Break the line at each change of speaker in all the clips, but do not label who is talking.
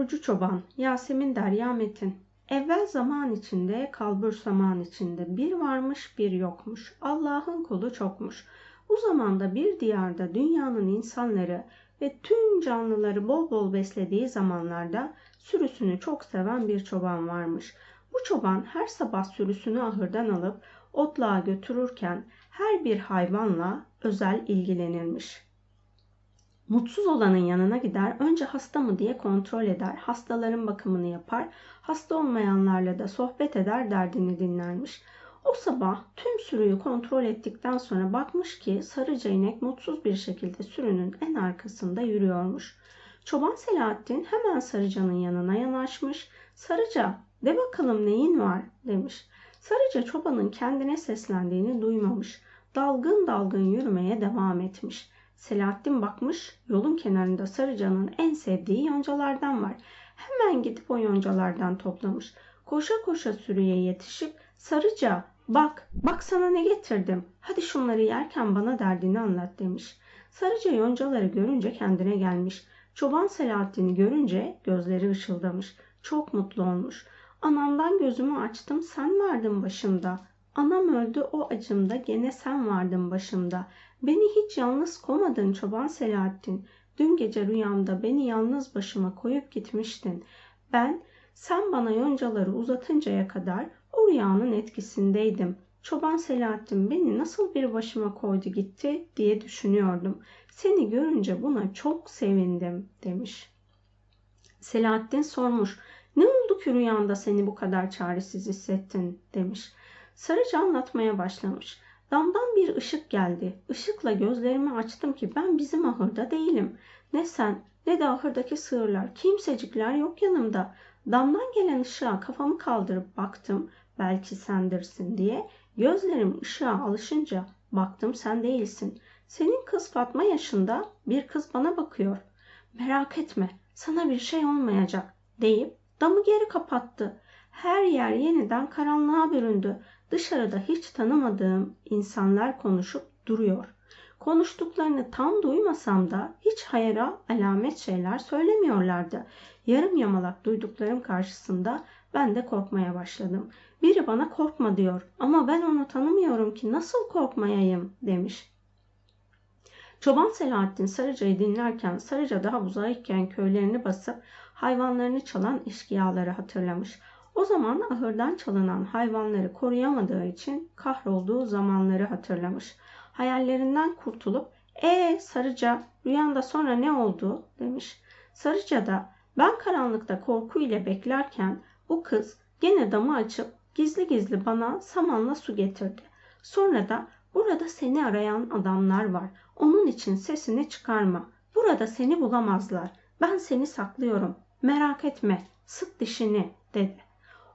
Yorucu Çoban Yasemin Derya Metin Evvel zaman içinde, kalbur zaman içinde bir varmış bir yokmuş. Allah'ın kulu çokmuş. Bu zamanda bir diyarda dünyanın insanları ve tüm canlıları bol bol beslediği zamanlarda sürüsünü çok seven bir çoban varmış. Bu çoban her sabah sürüsünü ahırdan alıp otluğa götürürken her bir hayvanla özel ilgilenirmiş. Mutsuz olanın yanına gider, önce hasta mı diye kontrol eder, hastaların bakımını yapar, hasta olmayanlarla da sohbet eder, derdini dinlermiş. O sabah tüm sürüyü kontrol ettikten sonra bakmış ki sarıca inek mutsuz bir şekilde sürünün en arkasında yürüyormuş. Çoban Selahattin hemen Sarıca'nın yanına yanaşmış. Sarıca de bakalım neyin var demiş. Sarıca çobanın kendine seslendiğini duymamış. Dalgın dalgın yürümeye devam etmiş. Selahattin bakmış yolun kenarında Sarıca'nın en sevdiği yoncalardan var. Hemen gidip o yoncalardan toplamış. Koşa koşa sürüye yetişip Sarıca bak bak sana ne getirdim. Hadi şunları yerken bana derdini anlat demiş. Sarıca yoncaları görünce kendine gelmiş. Çoban Selahattin'i görünce gözleri ışıldamış. Çok mutlu olmuş. Anamdan gözümü açtım sen vardın başımda. Anam öldü o acımda gene sen vardın başımda. Beni hiç yalnız komadın çoban Selahattin. Dün gece rüyamda beni yalnız başıma koyup gitmiştin. Ben sen bana yoncaları uzatıncaya kadar o rüyanın etkisindeydim. Çoban Selahattin beni nasıl bir başıma koydu gitti diye düşünüyordum. Seni görünce buna çok sevindim demiş. Selahattin sormuş. Ne oldu ki rüyanda seni bu kadar çaresiz hissettin demiş. Sarıcı anlatmaya başlamış. Damdan bir ışık geldi. Işıkla gözlerimi açtım ki ben bizim ahırda değilim. Ne sen ne de ahırdaki sığırlar, kimsecikler yok yanımda. Damdan gelen ışığa kafamı kaldırıp baktım. Belki sendirsin diye. Gözlerim ışığa alışınca baktım sen değilsin. Senin kız Fatma yaşında bir kız bana bakıyor. Merak etme sana bir şey olmayacak deyip damı geri kapattı. Her yer yeniden karanlığa büründü. Dışarıda hiç tanımadığım insanlar konuşup duruyor. Konuştuklarını tam duymasam da hiç hayra alamet şeyler söylemiyorlardı. Yarım yamalak duyduklarım karşısında ben de korkmaya başladım. Biri bana korkma diyor ama ben onu tanımıyorum ki nasıl korkmayayım demiş. Çoban Selahattin Sarıca'yı dinlerken Sarıca daha uzayken köylerini basıp hayvanlarını çalan eşkıyaları hatırlamış. O zaman ahırdan çalınan hayvanları koruyamadığı için kahrolduğu zamanları hatırlamış. Hayallerinden kurtulup "E Sarıca rüyanda sonra ne oldu?" demiş. Sarıca da ben karanlıkta korku ile beklerken bu kız gene damı açıp gizli gizli bana samanla su getirdi. Sonra da burada seni arayan adamlar var. Onun için sesini çıkarma. Burada seni bulamazlar. Ben seni saklıyorum. Merak etme. Sık dişini dedi.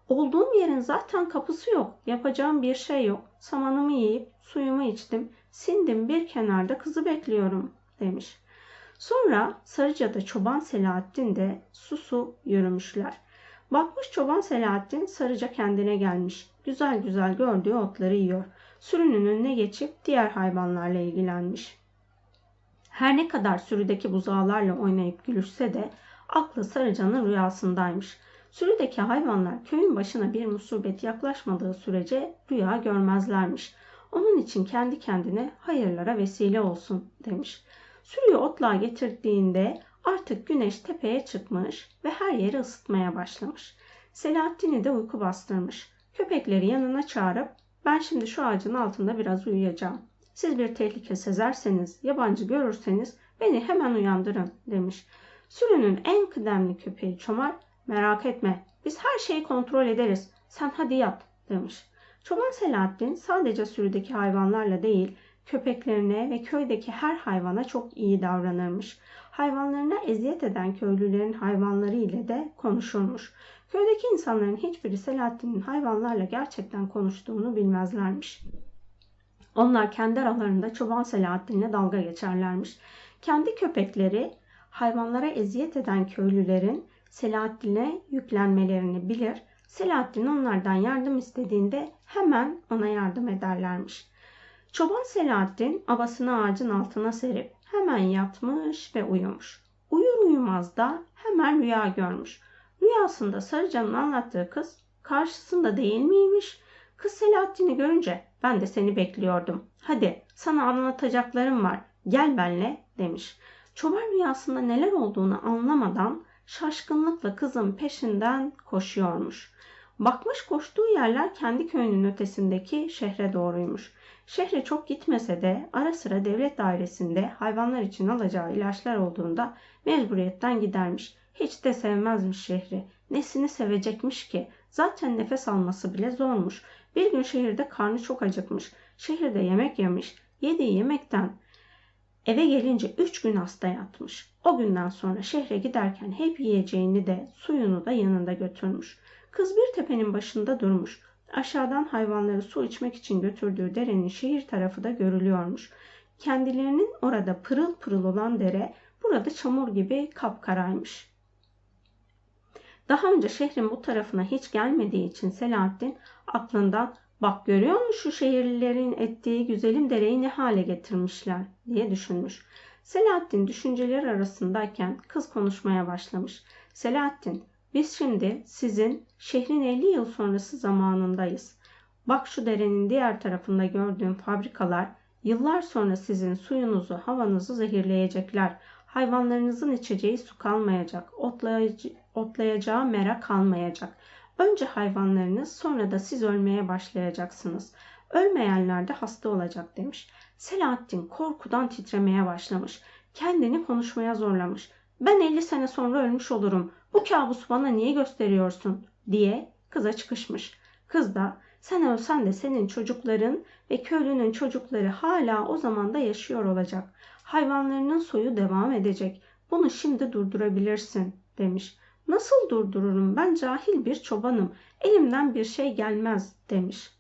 Olduğum yerin zaten kapısı yok. Yapacağım bir şey yok. Samanımı yiyip suyumu içtim. Sindim bir kenarda kızı bekliyorum demiş. Sonra Sarıca'da çoban Selahattin de susu yürümüşler. Bakmış çoban Selahattin Sarıca kendine gelmiş. Güzel güzel gördüğü otları yiyor. Sürünün önüne geçip diğer hayvanlarla ilgilenmiş. Her ne kadar sürüdeki buzağlarla oynayıp gülüşse de aklı Sarıca'nın rüyasındaymış. Sürüdeki hayvanlar köyün başına bir musibet yaklaşmadığı sürece rüya görmezlermiş. Onun için kendi kendine hayırlara vesile olsun demiş. Sürüyü otluğa getirdiğinde artık güneş tepeye çıkmış ve her yeri ısıtmaya başlamış. Selahattin'i de uyku bastırmış. Köpekleri yanına çağırıp ben şimdi şu ağacın altında biraz uyuyacağım. Siz bir tehlike sezerseniz, yabancı görürseniz beni hemen uyandırın demiş. Sürünün en kıdemli köpeği Çomar Merak etme biz her şeyi kontrol ederiz. Sen hadi yat demiş. Çoban Selahattin sadece sürüdeki hayvanlarla değil köpeklerine ve köydeki her hayvana çok iyi davranırmış. Hayvanlarına eziyet eden köylülerin hayvanları ile de konuşurmuş. Köydeki insanların hiçbiri Selahattin'in hayvanlarla gerçekten konuştuğunu bilmezlermiş. Onlar kendi aralarında çoban Selahattin'le dalga geçerlermiş. Kendi köpekleri hayvanlara eziyet eden köylülerin Selahattin'e yüklenmelerini bilir. Selahattin onlardan yardım istediğinde hemen ona yardım ederlermiş. Çoban Selahattin abasını ağacın altına serip hemen yatmış ve uyumuş. Uyur uyumaz da hemen rüya görmüş. Rüyasında Sarıcan'ın anlattığı kız karşısında değil miymiş? Kız Selahattin'i görünce ben de seni bekliyordum. Hadi sana anlatacaklarım var. Gel benle demiş. Çoban rüyasında neler olduğunu anlamadan şaşkınlıkla kızın peşinden koşuyormuş. Bakmış koştuğu yerler kendi köyünün ötesindeki şehre doğruymuş. Şehre çok gitmese de ara sıra devlet dairesinde hayvanlar için alacağı ilaçlar olduğunda mecburiyetten gidermiş. Hiç de sevmezmiş şehri. Nesini sevecekmiş ki? Zaten nefes alması bile zormuş. Bir gün şehirde karnı çok acıkmış. Şehirde yemek yemiş. Yediği yemekten eve gelince üç gün hasta yatmış. O günden sonra şehre giderken hep yiyeceğini de suyunu da yanında götürmüş. Kız bir tepenin başında durmuş. Aşağıdan hayvanları su içmek için götürdüğü derenin şehir tarafı da görülüyormuş. Kendilerinin orada pırıl pırıl olan dere burada çamur gibi kapkaraymış. Daha önce şehrin bu tarafına hiç gelmediği için Selahattin aklından bak görüyor musun şu şehirlilerin ettiği güzelim dereyi ne hale getirmişler diye düşünmüş. Selahattin düşünceler arasındayken kız konuşmaya başlamış. Selahattin biz şimdi sizin şehrin 50 yıl sonrası zamanındayız. Bak şu derenin diğer tarafında gördüğüm fabrikalar yıllar sonra sizin suyunuzu, havanızı zehirleyecekler. Hayvanlarınızın içeceği su kalmayacak, otlayacağı mera kalmayacak. Önce hayvanlarınız sonra da siz ölmeye başlayacaksınız. Ölmeyenler de hasta olacak demiş. Selahattin korkudan titremeye başlamış. Kendini konuşmaya zorlamış. Ben 50 sene sonra ölmüş olurum. Bu kabusu bana niye gösteriyorsun? diye kıza çıkışmış. Kız da sen ölsen de senin çocukların ve köylünün çocukları hala o zamanda yaşıyor olacak. Hayvanlarının soyu devam edecek. Bunu şimdi durdurabilirsin demiş. Nasıl durdururum ben cahil bir çobanım. Elimden bir şey gelmez demiş.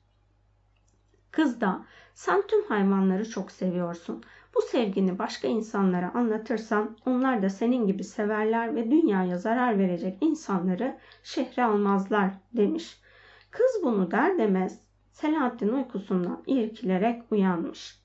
Kız da sen tüm hayvanları çok seviyorsun. Bu sevgini başka insanlara anlatırsan onlar da senin gibi severler ve dünyaya zarar verecek insanları şehre almazlar demiş. Kız bunu der demez Selahattin uykusundan irkilerek uyanmış.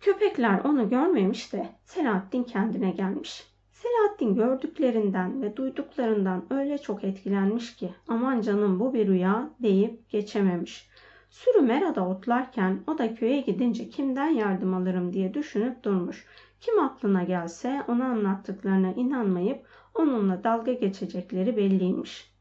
Köpekler onu görmemiş de Selahattin kendine gelmiş. Selahattin gördüklerinden ve duyduklarından öyle çok etkilenmiş ki aman canım bu bir rüya deyip geçememiş. Sürü merada otlarken o da köye gidince kimden yardım alırım diye düşünüp durmuş. Kim aklına gelse ona anlattıklarına inanmayıp onunla dalga geçecekleri belliymiş.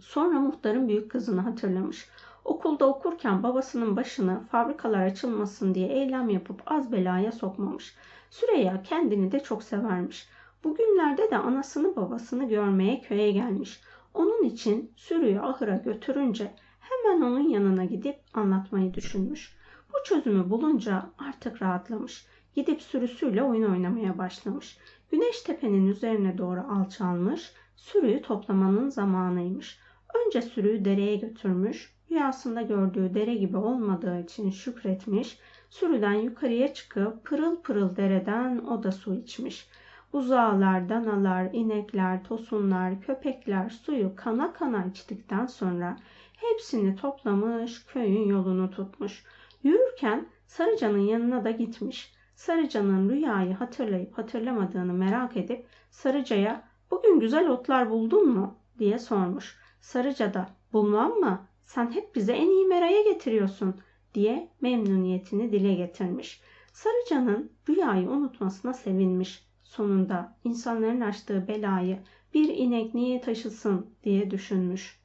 Sonra muhtarın büyük kızını hatırlamış. Okulda okurken babasının başını fabrikalar açılmasın diye eylem yapıp az belaya sokmamış. Süreyya kendini de çok severmiş. Bugünlerde de anasını babasını görmeye köye gelmiş. Onun için sürüyü ahıra götürünce hemen onun yanına gidip anlatmayı düşünmüş. Bu çözümü bulunca artık rahatlamış. Gidip sürüsüyle oyun oynamaya başlamış. Güneş tepenin üzerine doğru alçalmış, sürüyü toplamanın zamanıymış. Önce sürüyü dereye götürmüş, rüyasında gördüğü dere gibi olmadığı için şükretmiş, sürüden yukarıya çıkıp pırıl pırıl dereden o da su içmiş. Buzağlar, danalar, inekler, tosunlar, köpekler suyu kana kana içtikten sonra hepsini toplamış, köyün yolunu tutmuş. Yürürken Sarıcan'ın yanına da gitmiş. Sarıcan'ın rüyayı hatırlayıp hatırlamadığını merak edip Sarıca'ya bugün güzel otlar buldun mu diye sormuş. Sarıca da bulmam mı? Sen hep bize en iyi meraya getiriyorsun diye memnuniyetini dile getirmiş. Sarıcan'ın rüyayı unutmasına sevinmiş. Sonunda insanların açtığı belayı bir inek niye taşısın diye düşünmüş.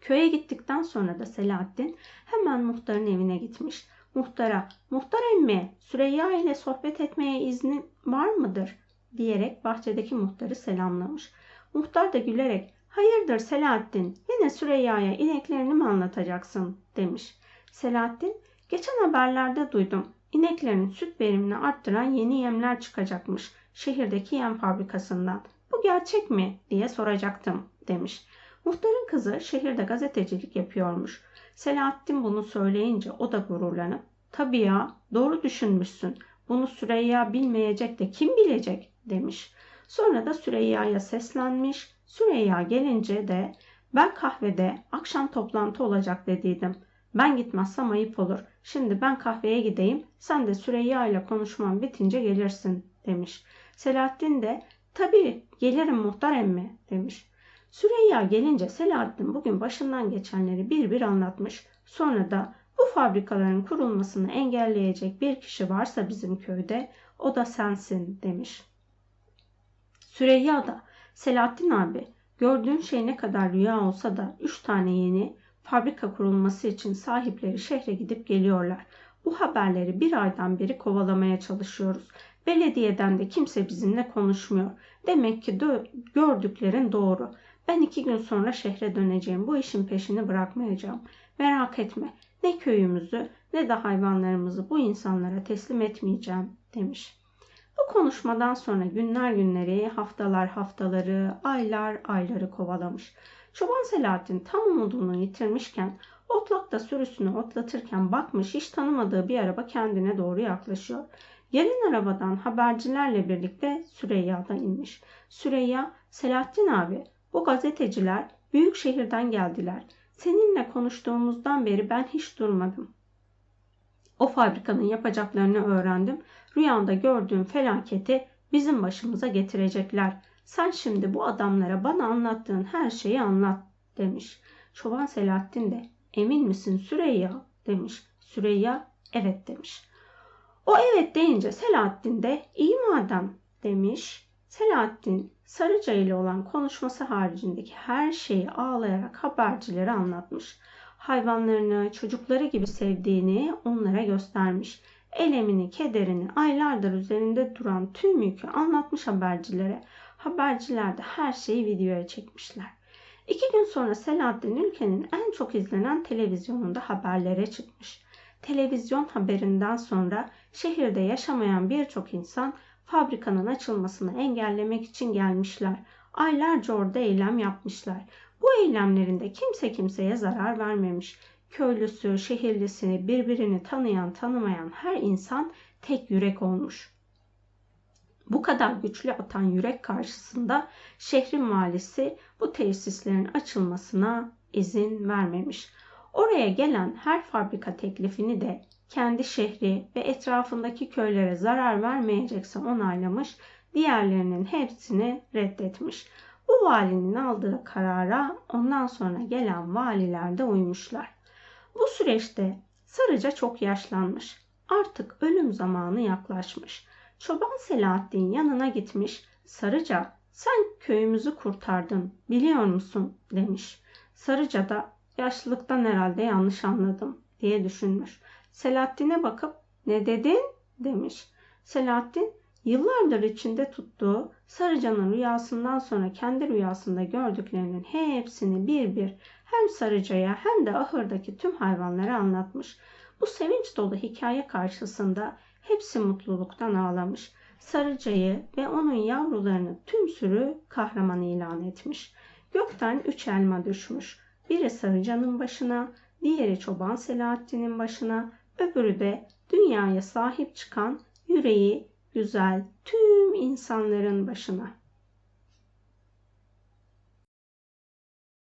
Köye gittikten sonra da Selahattin hemen muhtarın evine gitmiş. Muhtara, muhtar emmi Süreyya ile sohbet etmeye izni var mıdır? diyerek bahçedeki muhtarı selamlamış. Muhtar da gülerek hayırdır Selahattin yine Süreyya'ya ineklerini mi anlatacaksın demiş. Selahattin geçen haberlerde duydum. İneklerin süt verimini arttıran yeni yemler çıkacakmış şehirdeki yem fabrikasından. Bu gerçek mi diye soracaktım demiş. Muhtarın kızı şehirde gazetecilik yapıyormuş. Selahattin bunu söyleyince o da gururlanıp tabii ya doğru düşünmüşsün. Bunu Süreyya bilmeyecek de kim bilecek demiş. Sonra da Süreyya'ya seslenmiş. Süreyya gelince de ben kahvede akşam toplantı olacak dediydim. Ben gitmezsem ayıp olur. Şimdi ben kahveye gideyim. Sen de Süreyya ile konuşmam bitince gelirsin demiş. Selahattin de Tabii gelirim muhtar emmi demiş. Süreyya gelince Selahattin bugün başından geçenleri bir bir anlatmış. Sonra da bu fabrikaların kurulmasını engelleyecek bir kişi varsa bizim köyde o da sensin demiş. Süreyya da Selahattin abi gördüğün şey ne kadar rüya olsa da üç tane yeni fabrika kurulması için sahipleri şehre gidip geliyorlar. Bu haberleri bir aydan beri kovalamaya çalışıyoruz. Belediyeden de kimse bizimle konuşmuyor. Demek ki gördüklerin doğru. Ben iki gün sonra şehre döneceğim. Bu işin peşini bırakmayacağım. Merak etme. Ne köyümüzü ne de hayvanlarımızı bu insanlara teslim etmeyeceğim demiş. Bu konuşmadan sonra günler günleri, haftalar haftaları, aylar ayları kovalamış. Çoban Selahattin tam umudunu yitirmişken otlakta sürüsünü otlatırken bakmış hiç tanımadığı bir araba kendine doğru yaklaşıyor. Gelin arabadan habercilerle birlikte Süreyya da inmiş. Süreyya, Selahattin abi bu gazeteciler büyük şehirden geldiler. Seninle konuştuğumuzdan beri ben hiç durmadım. O fabrikanın yapacaklarını öğrendim. Rüyanda gördüğüm felaketi bizim başımıza getirecekler. Sen şimdi bu adamlara bana anlattığın her şeyi anlat demiş. Çoban Selahattin de emin misin Süreyya demiş. Süreyya evet demiş. O evet deyince Selahattin de iyi madem demiş. Selahattin Sarıca ile olan konuşması haricindeki her şeyi ağlayarak habercilere anlatmış. Hayvanlarını, çocukları gibi sevdiğini onlara göstermiş. Elemini, kederini aylardır üzerinde duran tüm yükü anlatmış habercilere. Haberciler de her şeyi videoya çekmişler. İki gün sonra Selahattin ülkenin en çok izlenen televizyonunda haberlere çıkmış. Televizyon haberinden sonra şehirde yaşamayan birçok insan fabrikanın açılmasını engellemek için gelmişler. Aylarca orada eylem yapmışlar. Bu eylemlerinde kimse kimseye zarar vermemiş. Köylüsü, şehirlisi, birbirini tanıyan, tanımayan her insan tek yürek olmuş. Bu kadar güçlü atan yürek karşısında şehrin valisi bu tesislerin açılmasına izin vermemiş. Oraya gelen her fabrika teklifini de kendi şehri ve etrafındaki köylere zarar vermeyecekse onaylamış, diğerlerinin hepsini reddetmiş. Bu valinin aldığı karara ondan sonra gelen valiler de uymuşlar. Bu süreçte Sarıca çok yaşlanmış. Artık ölüm zamanı yaklaşmış. Çoban Selahattin yanına gitmiş. Sarıca sen köyümüzü kurtardın biliyor musun demiş. Sarıca da yaşlılıktan herhalde yanlış anladım diye düşünmüş. Selahattin'e bakıp ne dedin demiş. Selahattin yıllardır içinde tuttuğu Sarıcan'ın rüyasından sonra kendi rüyasında gördüklerinin hepsini bir bir hem Sarıca'ya hem de ahırdaki tüm hayvanlara anlatmış. Bu sevinç dolu hikaye karşısında hepsi mutluluktan ağlamış. Sarıca'yı ve onun yavrularını tüm sürü kahraman ilan etmiş. Gökten üç elma düşmüş. Biri Sarıcan'ın başına, diğeri Çoban Selahattin'in başına, öbürü de dünyaya sahip çıkan yüreği güzel tüm insanların başına.